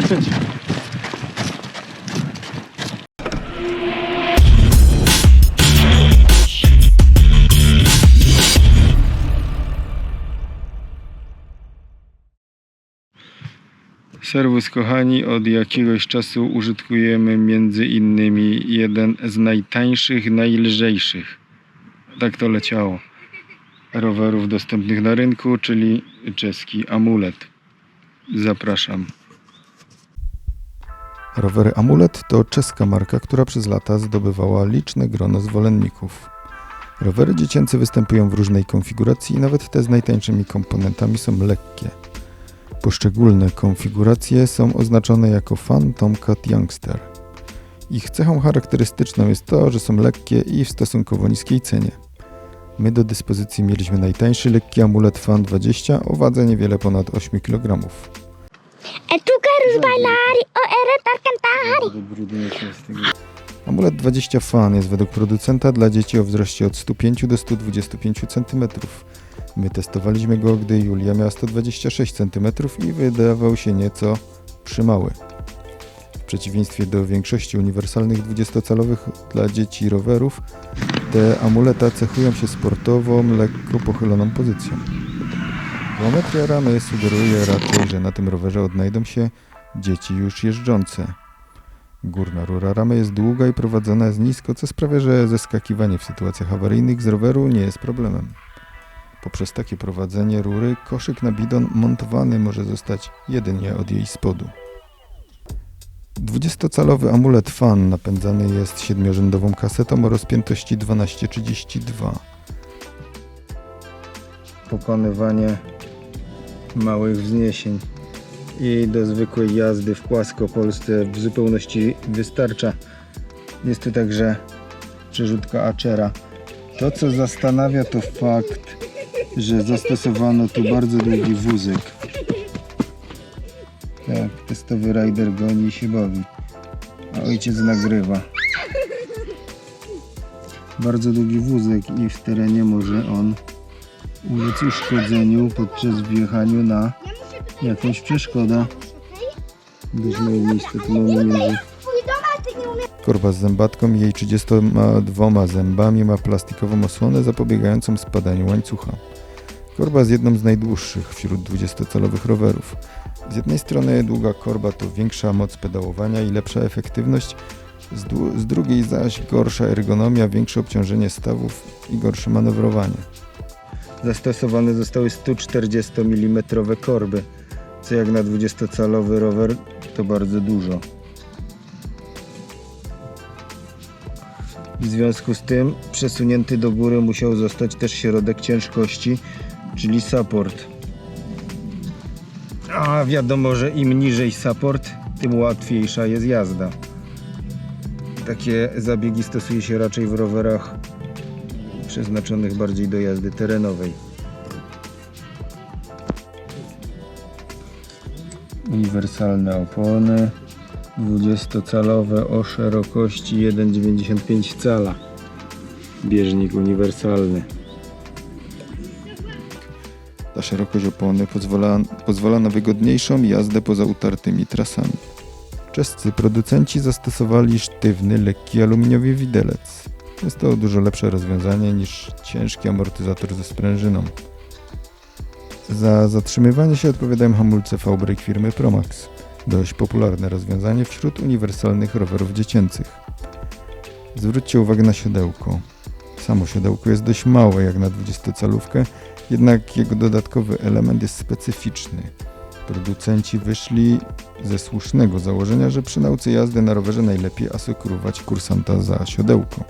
Lecieć. Serwus kochani, od jakiegoś czasu użytkujemy między innymi jeden z najtańszych, najlżejszych. Tak to leciało. Rowerów dostępnych na rynku, czyli czeski amulet. Zapraszam. Rowery Amulet to czeska marka, która przez lata zdobywała liczne grono zwolenników. Rowery dziecięce występują w różnej konfiguracji i nawet te z najtańszymi komponentami są lekkie. Poszczególne konfiguracje są oznaczone jako Fun Tomcat Youngster. Ich cechą charakterystyczną jest to, że są lekkie i w stosunkowo niskiej cenie. My do dyspozycji mieliśmy najtańszy lekki amulet Fan 20 o wadze niewiele ponad 8 kg. E tu harus bailari o ere tarkantari. Amulet 20 Fan jest według producenta dla dzieci o wzroście od 105 do 125 cm. My testowaliśmy go, gdy Julia miała 126 cm i wydawał się nieco przymały. W przeciwieństwie do większości uniwersalnych 20-calowych dla dzieci rowerów, te amuleta cechują się sportową, lekko pochyloną pozycją. Geometria ramy sugeruje raczej, że na tym rowerze odnajdą się dzieci już jeżdżące. Górna rura ramy jest długa i prowadzona jest nisko, co sprawia, że zeskakiwanie w sytuacjach awaryjnych z roweru nie jest problemem. Poprzez takie prowadzenie rury koszyk na bidon montowany może zostać jedynie od jej spodu. 20-calowy amulet fan napędzany jest siedmiorzędową kasetą o rozpiętości 1232. Pokonywanie małych wzniesień i do zwykłej jazdy w płasko Polsce w zupełności wystarcza. Jest tu także przerzutka Achera. To co zastanawia to fakt, że zastosowano tu bardzo długi wózek. Tak, testowy rider goni się bawi. A ojciec nagrywa. Bardzo długi wózek i w terenie może on ulec uszkodzeniu podczas wjechaniu na jakąś przeszkodę. Byśmy niestety mamy między Korba z zębatką i jej 32 zębami ma plastikową osłonę zapobiegającą spadaniu łańcucha. Korba jest jedną z najdłuższych wśród 20-calowych rowerów. Z jednej strony długa korba to większa moc pedałowania i lepsza efektywność, z, z drugiej zaś gorsza ergonomia, większe obciążenie stawów i gorsze manewrowanie. Zastosowane zostały 140 mm korby, co jak na 20-calowy rower to bardzo dużo. W związku z tym przesunięty do góry musiał zostać też środek ciężkości, czyli support. A wiadomo, że im niżej support, tym łatwiejsza jest jazda. Takie zabiegi stosuje się raczej w rowerach przeznaczonych bardziej do jazdy terenowej. Uniwersalne opony 20-calowe o szerokości 1,95 cala. Bieżnik uniwersalny. Ta szerokość opony pozwala, pozwala na wygodniejszą jazdę poza utartymi trasami. Czescy producenci zastosowali sztywny, lekki aluminiowy widelec. Jest to dużo lepsze rozwiązanie niż ciężki amortyzator ze sprężyną. Za zatrzymywanie się odpowiadają hamulce V-Brake firmy Promax. Dość popularne rozwiązanie wśród uniwersalnych rowerów dziecięcych. Zwróćcie uwagę na siodełko. Samo siodełko jest dość małe jak na 20-calówkę, jednak jego dodatkowy element jest specyficzny. Producenci wyszli ze słusznego założenia, że przy nauce jazdy na rowerze najlepiej asekurować kursanta za siodełko.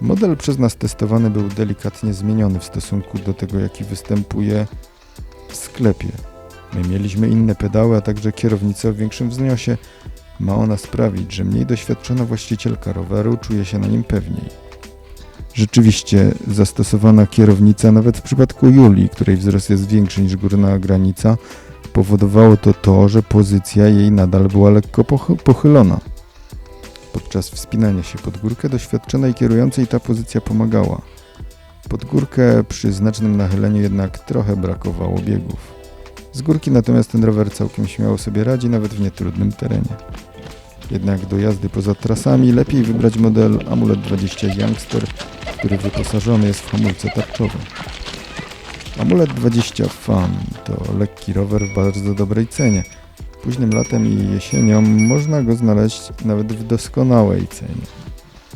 Model przez nas testowany był delikatnie zmieniony w stosunku do tego, jaki występuje w sklepie. My mieliśmy inne pedały, a także kierownicę o większym wzniosie. Ma ona sprawić, że mniej doświadczona właścicielka roweru czuje się na nim pewniej. Rzeczywiście zastosowana kierownica, nawet w przypadku Julii, której wzrost jest większy niż górna granica, powodowało to to, że pozycja jej nadal była lekko pochy- pochylona. Podczas wspinania się pod górkę doświadczonej kierującej ta pozycja pomagała. Pod górkę przy znacznym nachyleniu jednak trochę brakowało biegów. Z górki natomiast ten rower całkiem śmiało sobie radzi, nawet w nietrudnym terenie. Jednak do jazdy poza trasami lepiej wybrać model Amulet 20 Youngster, który wyposażony jest w hamulce tarczowe. Amulet 20 Fan to lekki rower w bardzo dobrej cenie. Późnym latem i jesienią można go znaleźć nawet w doskonałej cenie.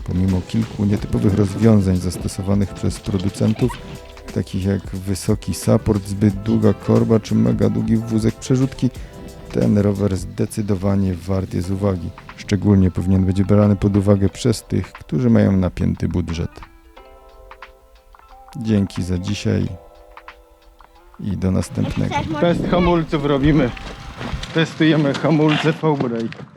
Pomimo kilku nietypowych rozwiązań zastosowanych przez producentów, takich jak wysoki support, zbyt długa korba czy mega długi wózek przerzutki, ten rower zdecydowanie wart jest uwagi. Szczególnie powinien być brany pod uwagę przez tych, którzy mają napięty budżet. Dzięki za dzisiaj i do następnego. Test hamulców robimy. Testujemy hamulce V-Brake.